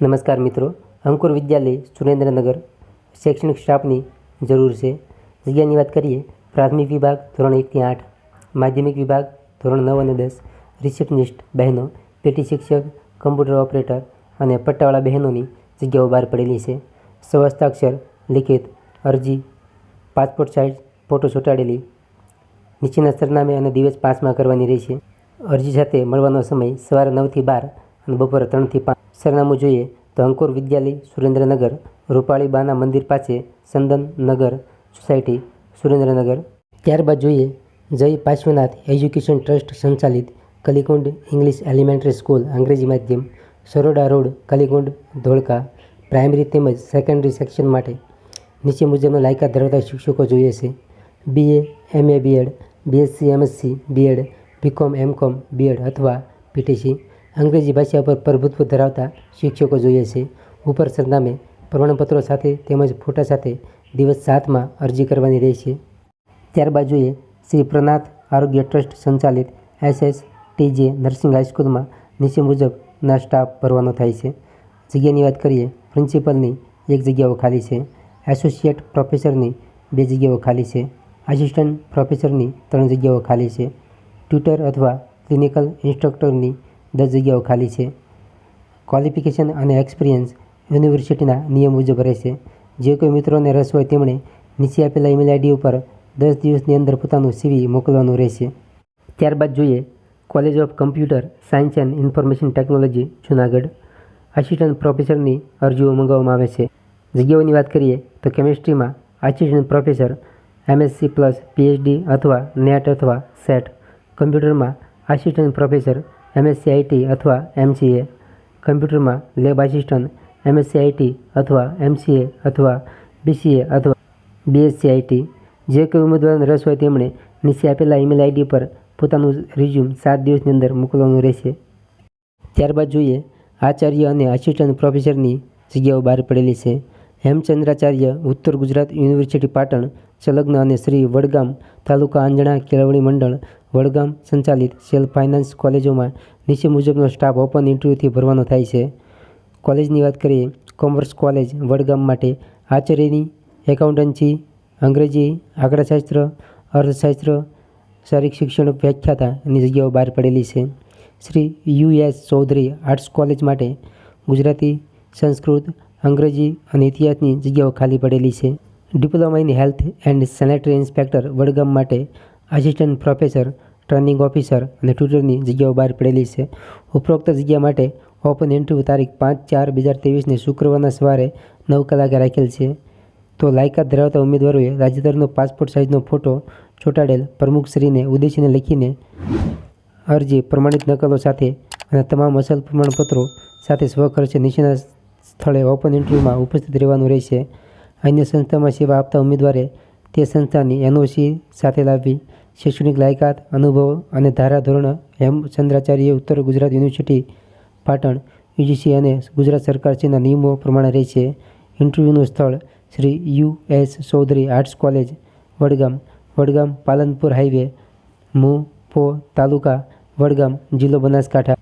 નમસ્કાર મિત્રો. અંકુર વિદ્યાલય સુરેન્દ્રનગર શૈક્ષણિક સ્ટાફની જરૂર છે. જગ્યાની વાત કરીએ, પ્રાથમિક વિભાગ ધોરણ એકથી આઠ, માધ્યમિક વિભાગ ધોરણ નવ અને દસ, રિસેપ્શનિસ્ટ બહેનો પેટી શિક્ષક, કમ્પ્યુટર ઓપરેટર અને પટ્ટાવાળા બહેનોની જગ્યાઓ બહાર પડેલી છે. સ્વહસ્તાક્ષર લિખિત, અરજી, પાસપોર્ટ સાઇઝ, ફોટો ચોંટાડેલી, નીચેના સરનામે અને દિવસ પાંચમાં કરવાની રહેશે. અરજી સાથે મળવાનો સમય સવારે નવથી બાર અને બપોરે ત્રણથી પાંચ સરનામું જોઈએ તો અંકુર વિદ્યાલય, સુરેન્દ્રનગર રૂપાળી બાના મંદિર પાસે ચંદન નગર સોસાયટી, સુરેન્દ્રનગર. ત્યારબાદ જોઈએ જય પાર્શ્વનાથ એજ્યુકેશન ટ્રસ્ટ સંચાલિત કલીકુંડ ઇંગ્લિશ એલિમેન્ટરી સ્કૂલ, અંગ્રેજી માધ્યમ, સરોડા રોડ, કલીકુંડ, ધોળકા, પ્રાઇમરી તેમજ સેકન્ડરી સેક્શન માટે. નીચે મુજબના લાયકાત ધરાવતા શિક્ષકો જોઈએ છે. BA MA BEd BSc MSc BEd BCom MCom BEd અથવા પીટીસી અંગ્રેજી ભાષા ઉપર પ્રભુત્વ ધરાવતા શિક્ષકો જોઈએ છે. ઉપર સરનામે પ્રમાણપત્રો સાથે તેમજ ફોટા સાથે દિવસ સાતમાં અરજી કરવાની રહેશે ત્યારબાદ જોઈએ શ્રી પ્રનાથ આરોગ્ય ટ્રસ્ટ સંચાલિત એસએસ ટીજે નર્સિંગ હાઈસ્કૂલમાં નીચે મુજબના સ્ટાફ ભરવાનો થાય છે. જગ્યાની વાત કરીએ, પ્રિન્સિપલની એક જગ્યાઓ ખાલી છે. એસોસિએટ પ્રોફેસરની બે જગ્યાઓ ખાલી છે. આસિસ્ટન્ટ પ્રોફેસરની ત્રણ જગ્યાઓ ખાલી છે. ટ્યુટર અથવા ક્લિનિકલ ઇન્સ્ટ્રક્ટરની દસ જગ્યાઓ ખાલી છે. ક્વોલિફિકેશન અને એક્સપિરિયન્સ યુનિવર્સિટીના નિયમ મુજબ રહેશે. જે કોઈ મિત્રોને રસ હોય તેમણે નીચે આપેલા ઈમેલ આઈડી ઉપર દસ દિવસની અંદર પોતાનું સીવી મોકલવાનું રહેશે. ત્યારબાદ જોઈએ college of computer science and information technology Junagadh. Assistant પ્રોફેસરની અરજીઓ મંગાવવામાં આવે છે. જગ્યાઓની વાત કરીએ તો કેમિસ્ટ્રીમાં assistant professor MSc plus PhD અથવા નેટ અથવા સેટ કમ્પ્યુટરમાં આસિસ્ટન્ટ પ્રોફેસર એમએસસી આઈટી અથવા એમસીએ કમ્પ્યુટરમાં લેબ આસિસ્ટન્ટ એમએસસીઆઈટી અથવા એમસીએ અથવા બીસીએ અથવા બીએસસીઆઈટી જે કોઈ ઉમેદવારને રસ હોય તેમણે નીચે આપેલા ઈમેલ આઈડી પર પોતાનું રિઝ્યુમ સાત દિવસની અંદર મોકલવાનું રહેશે. ત્યારબાદ જોઈએ, આચાર્ય અને આસિસ્ટન્ટ પ્રોફેસરની જગ્યાઓ બહાર પડેલી છે. હેમચંદ્રાચાર્ય ઉત્તર ગુજરાત યુનિવર્સિટી પાટણ, સંલગ્ન અને શ્રી વડગામ તાલુકા આંજણા કેળવણી મંડળ વડગામ સંચાલિત સેલ્ફ ફાઇનાન્સ કોલેજોમાં નીચે મુજબનો સ્ટાફ ઓપન ઇન્ટરવ્યૂથી ભરવાનો થાય છે. કોલેજની વાત કરીએ, કોમર્સ કોલેજ વડગામ માટે આચાર્યની એકાઉન્ટન્સી, અંગ્રેજી, આંકડાશાસ્ત્ર, અર્થશાસ્ત્ર, શારીરિક શિક્ષણ વ્યાખ્યાતાની જગ્યાઓ બહાર પડેલી છે. Shri U S Chaudhary arts college માટે ગુજરાતી, સંસ્કૃત, અંગ્રેજી અને ઇતિહાસની જગ્યાઓ ખાલી પડેલી છે. Diploma in health and sanitary inspector Vadgam માટે આસિસ્ટન્ટ પ્રોફેસર ટ્રેનિંગ ઓફિસર અને ટ્યુટરની જગ્યાઓ બહાર પડેલી છે. ઉપરોક્ત જગ્યા માટે ઓપન ઇન્ટરવ્યૂ તારીખ પાંચ ચાર બે હજાર ત્રેવીસને શુક્રવારના સવારે નવ કલાકે રાખેલ છે. તો લાયકાત ધરાવતા ઉમેદવારોએ તાજેતરનો પાસપોર્ટ સાઇઝનો ફોટો ચોંટાડેલ પ્રમુખશ્રીને, ઉદ્દેશીને લખીને અરજી પ્રમાણિત નકલો સાથે અને તમામ અસલ પ્રમાણપત્રો સાથે સ્વખર્ચે નીચેના સ્થળે ઓપન ઇન્ટરવ્યૂમાં ઉપસ્થિત રહેવાનું રહેશે. અન્ય સંસ્થામાં સેવા આપતા ઉમેદવારે તે સંસ્થાની એનઓસી સાથે લાવવી શૈક્ષણિક લાયકાત, અનુભવ અને ધારાધોરણ હેમચંદ્રાચાર્ય ઉત્તર ગુજરાત યુનિવર્સિટી પાટણ, યુજીસી અને ગુજરાત સરકારશ્રીના નિયમો પ્રમાણે રહેશે ઇન્ટરવ્યૂનું સ્થળ Shri U S Chaudhary arts college, Vadgam Vadgam Palanpur highway, મુ પો તાલુકા, વડગામ જિલ્લો બનાસકાંઠા.